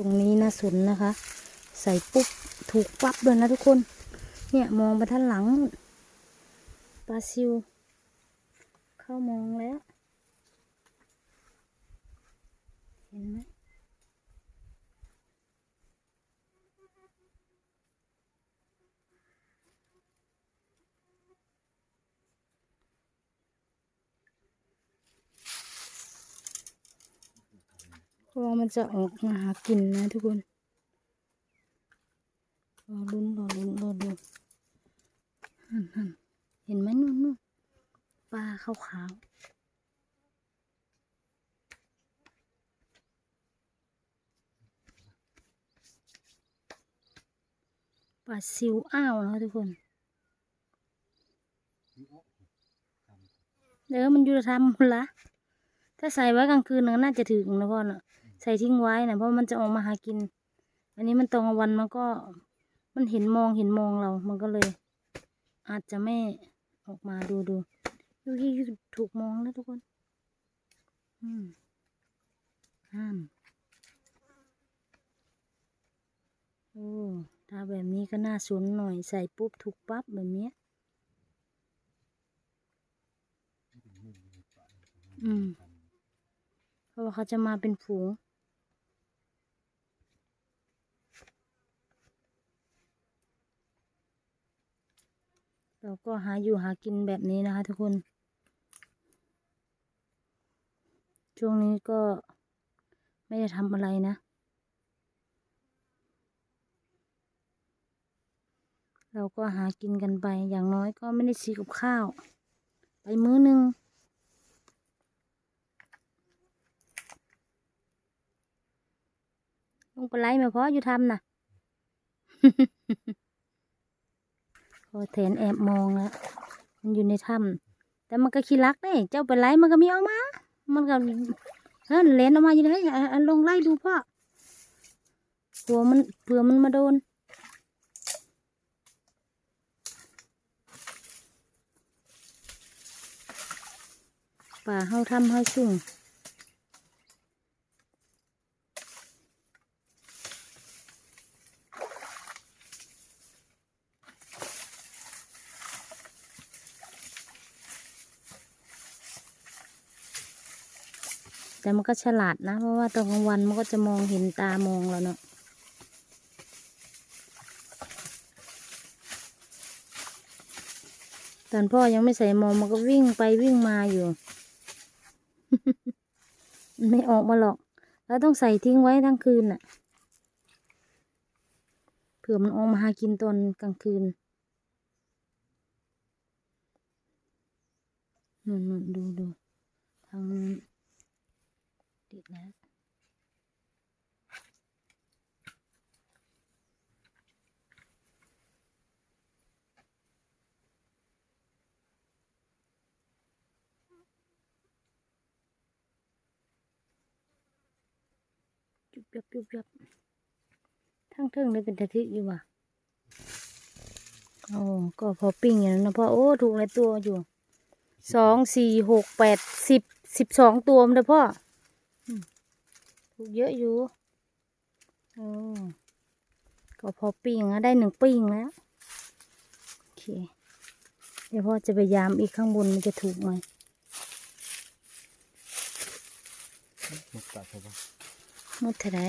ตรงนี้นะสุนนะคะ ใส่ปุ๊บถูกปั๊บเลยนะทุกคน เนี่ยมองไปท่านหลังปลาซิว เข้ามองแล้ว เห็นไหม ราะว่ามันจะออกมาหากินนะทุกคนรอลุ้นรอลุ้นรอดูนั่นนั่นเห็นไหมนู่นนู่นปลาขาวขาวๆปลาซิวอ้าวนะคะทุกคนเดี๋ยวมันอยู่ทำพุ่นละถ้าใส่ไว้กลางคืนน่าจะถึงนะพ่อน่ะ ใส่ทิ้งไว้นะเพราะมันจะออกมาหากิน อันนี้มันตอนกลางวันมันก็ มันเห็นมองเห็นมองเรา มันก็เลย อาจจะไม่ออกมาดูดูดูที่ถูกมองแล้วทุกคน อืมห้ามโอ้ถ้าแบบนี้ก็น่าสนหน่อยใส่ปุ๊บถูกปั๊บแบบนี้อืมเพราะว่าเขาจะมาเป็นฝูง เราก็หาอยู่หากินแบบนี้นะคะ ทุกคน ช่วงนี้ก็ไม่ได้ทำอะไรนะ เราก็หากินกันไป อย่างน้อยก็ไม่ได้ซื้อกับข้าว ไปมื้อหนึ่งลงไปไล่มาเพราะอยู่ทำน่ะ อแทนแอบมองแล้วมันอยู่ในถ้ำแต่มันก็ขี้รักได้เจ้าไปไล่มันก็มีออกมา มันก็เฮ้ยเลนออกมาอยู่เลยอะอะลงไล่ดูพ่อเผื่อมันเผื่อมันมาโดนป่าเฮาทำเฮาสุ่ง แต่มันก็ฉลาดนะ เพราะว่าตอนกลางวันมันก็จะมองเห็นตามองเราเนาะตอนพ่อยังไม่ใส่มองมันก็วิ่งไปวิ่งมาอยู่ ไม่ออกมาหรอก แล้วต้องใส่ทิ้งไว้ทั้งคืนน่ะ เผื่อมันออกมาหากินตอนกลางคืนนู่นดูดู ติดแล้วจุบยับจุบยับทั้งเทิงเลยเป็นตะทิอยู่ว่ะโอ้ก็พอปิ้งอย่างนั้นนะพ่อโอ้ถูกหลายตัวอยู่สองสี่หกแปดสิบสิบสองตัวมันเลยพ่อ ถูกเยอะอยู่โอ้ก็พอปิ้งนะได้หนึ่งปิ้งแล้ว โอเค เดี๋ยวพ่อจะไปยามอีกข้างบนมันจะถูกไหมหมดตัดใช่ปะหมดเท่าไหร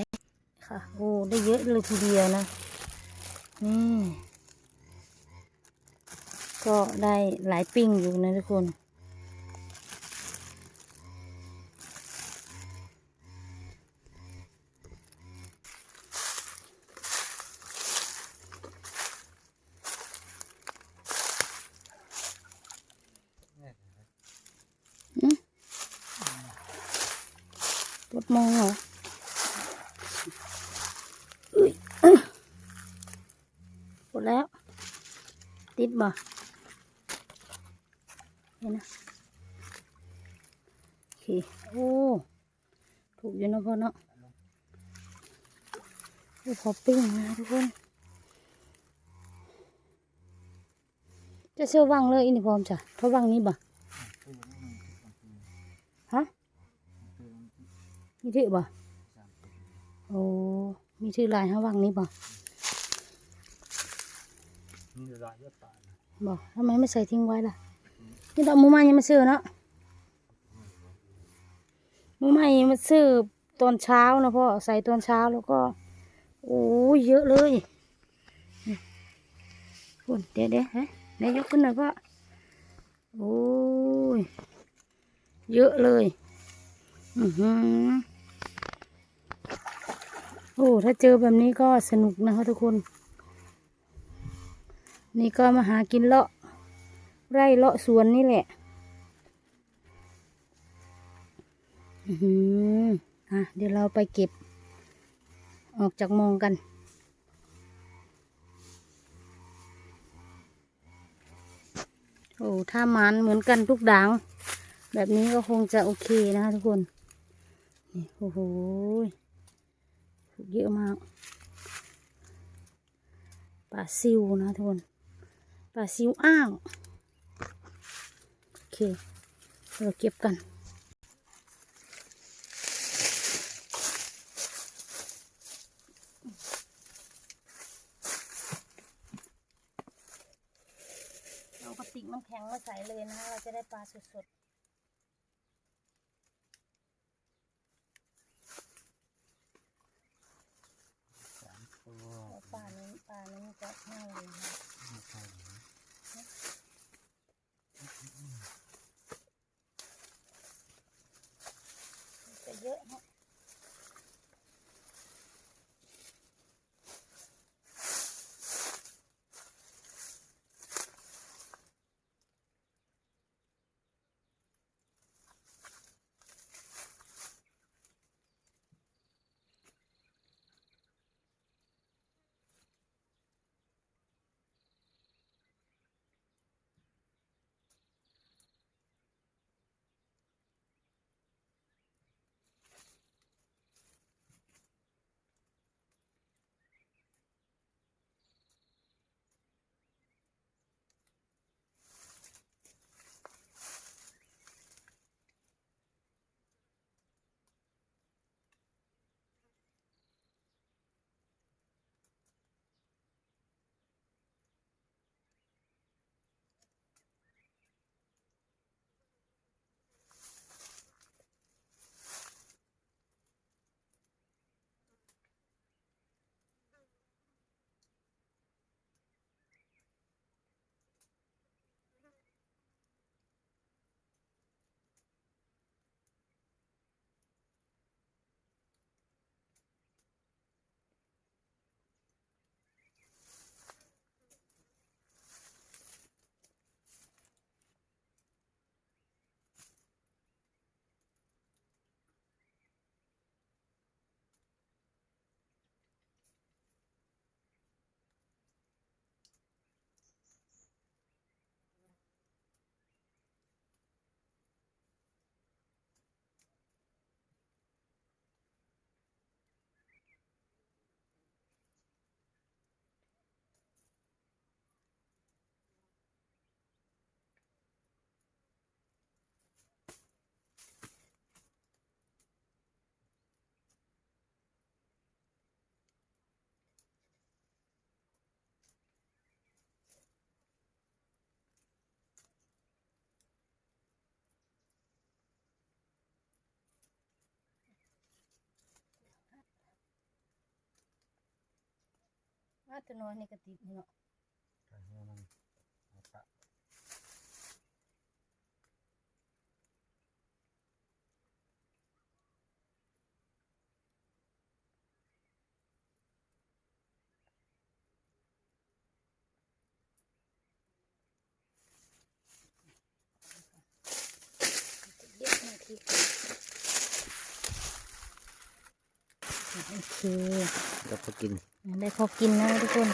ค่ะ โอ้ ได้เยอะเลยทีเดียวนะ นี่ ก็ได้หลายปิ้งอยู่นะทุกคน มองเหรออุ้ยปวดแล้ว ติดบ่เห็นนะโอเคโอ้ถูกอยู่นะพ่อเนาะโอ้พอปิ้งนะทุกคน จะเชื่อวังเลยอินี่พร้อมจ้ะเพราะวังนี้บ่ฮะ นี่ถือบ่โอ้นี่ชื่อลายฮะวังนี้บ่นี่ลายยอดตาลบ่ทำไมไม่ใส่ทิ้งไว้ล่ะนี่ดอกหมูไม้ยังมาซื้อเนาะหมูไม้มาซื้อตอนเช้านะพ่อใส่ตอนเช้าแล้วก็โอ้ยเยอะเลยนี่คุณเดี๋ยวเดี๋ยวฮะเดี๋ยวยกขึ้นหน่อยพ่อโอ้ยเยอะเลย อือหือโอ้ ถ้าเจอแบบนี้ก็สนุกนะคะทุกคน นี่ก็มาหากินเลาะ ไร่เลาะสวนนี่แหละ อือหืออะ เดี๋ยวเราไปเก็บ ออกจากมองกันโอ้ ถ้ามันเหมือนกันทุกด่าง แบบนี้ก็คงจะโอเคนะคะทุกคน นี่โอ้โหเยอะมากปลาซิวนะทุกคนปลาซิวอ้างโอเคเราเก็บกันเอากระติกน้ำแข็งมาใส่เลยนะคะเราจะได้ปลาสดๆ สามตัว แล้ว ปลานี้ปลานี้จะเน่าเลยนะไม่ใช่นะจะเยอะฮะ ว่าตัวน้อยนี่กระติกนี่เนาะใช่ให้มันเอาปะเยอะมากที โอเคก็พอกิน ได้พอกินนะทุกคน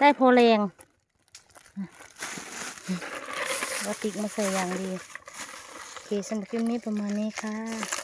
ได้พอแรงวัตติกมาใส่อย่างดี โอเคสำหรับคลิปนี้ประมาณนี้ค่ะ